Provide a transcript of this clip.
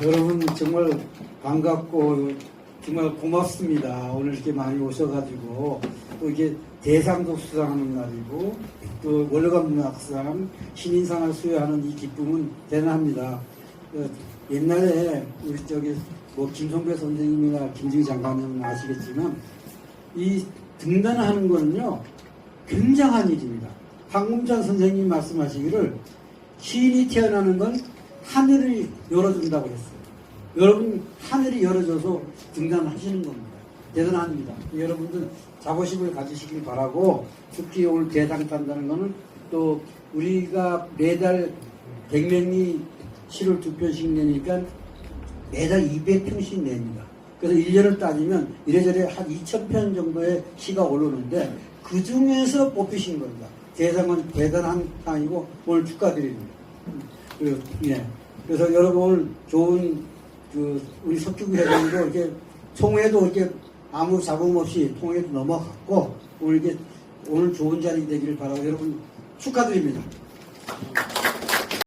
여러분 정말 반갑고 정말 고맙습니다. 오늘 이렇게 많이 오셔가지고 또 이게 대상도 수상하는 날이고 또 월간 문학상 신인상을 수여하는 이 기쁨은 대단합니다. 어, 옛날에 우리 저기 뭐 김성배 선생님이나 김정희 장관님은 아시겠지만 이 등단하는 거는요 굉장한 일입니다. 황금찬 선생님 말씀하시기를 시인이 태어나는 건 하늘을 열어준다고 했어요. 여러분 하늘이 열어줘서 등단하시는 겁니다. 대단합니다. 여러분들 자부심을 가지시길 바라고 특히 오늘 대상 탄다는 거는 또 우리가 매달 100명이 시를 두 편씩 내니까 매달 200편씩 냅니다. 그래서 1년을 따지면 이래저래 한 2,000편 정도의 시가 오르는데 그 중에서 뽑히신 겁니다. 대상은 대단한 상이고 오늘 축하드립니다. 그, 예. 그래서 여러분 오늘 좋은 그 우리 석규 회장도 이렇게 총회도 이렇게 아무 잡음 없이 통회도 넘어갔고 오늘 이게 오늘 좋은 자리 되기를 바라고 여러분 축하드립니다.